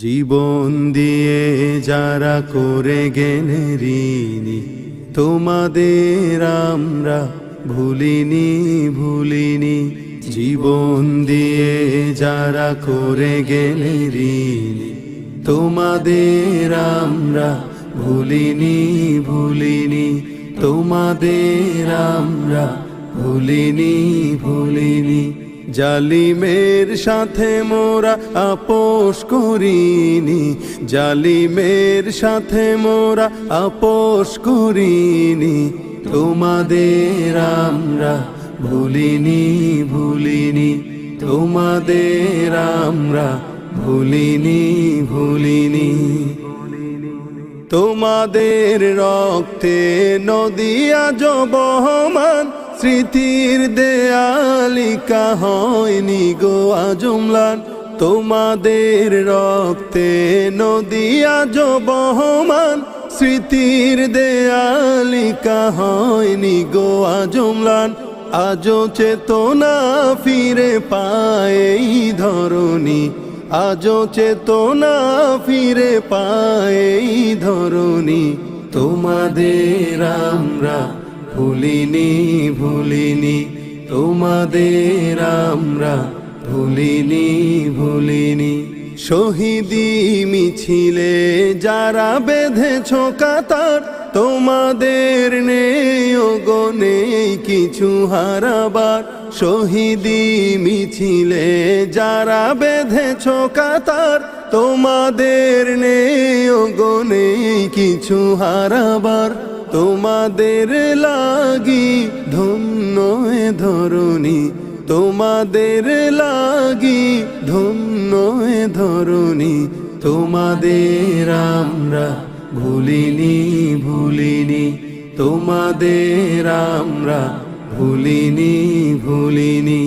জীবন দিয়ে যারা করে গেলে ঋণী, তোমাদের আমরা ভুলিনি ভুলিনি। জীবন দিয়ে যারা করে গেলে ঋণী, তোমাদের আমরা ভুলিনি ভুলিনি। তোমাদের আমরা ভুলিনি ভুলিনি। জালিমের সাথে মোরা আপোষ করিনি। জালিমের সাথে মোরা আপোষ করিনি। তোমাদের আমরা ভুলিনি ভুলিনি। তোমাদের আমরা ভুলিনি ভুলিনি। তোমাদের রক্তে নদিয়া বহমান। স্মৃতির দেয়ালিকা হয়নি গো আজমলান। তোমাদের রক্তে নদিয়া বহমান। স্মৃতির দেয়ালিকা হয়নি গো আজমলান। আজও চেতনা ফিরে পায় এই ধরনী আজও চেতনা ফিরে পায় ধরনী তোমাদের আমরা ভুলিনি ভুলিনি, তোমাদের আমরা ভুলিনি ভুলিনি। শহীদি মিছিলে যারা বেঁধেছ কাতার, তোমাদের নেই গো, নেই কিছু হারাবার। শহীদি মিছিলে যারা বেঁধেছ কাতার, তোমাদের নেই গো, নেই কিছু হারাবার। তোমাদের লাগি ধন্য এ ধরণী। তোমাদের লাগি ধন্য এ ধরণী। তোমাদের আমরা ভুলিনি ভুলিনি। তোমাদের আমরা ভুলিনি ভুলিনি।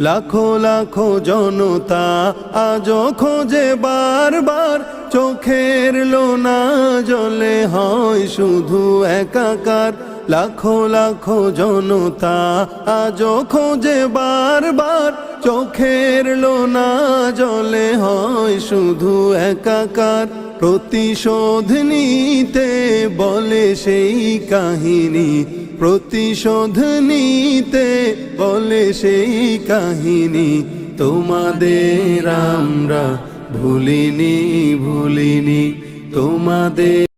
লাখো লাখো জনতা আজ খোঁজে বারবার চোখের লোনা জলে হয় শুধু একাকার। লাখো লাখো জনতা আজ খোঁজে বারবার। চোখের লোনা জলে হয় শুধু একাকার। প্রতিশোধ নিতে বলে সেই কাহিনী। প্রতিশোধ নিতে বলে সেই কাহিনী। তোমাদের আমরা ভুলিনি ভুলিনি তোমাদের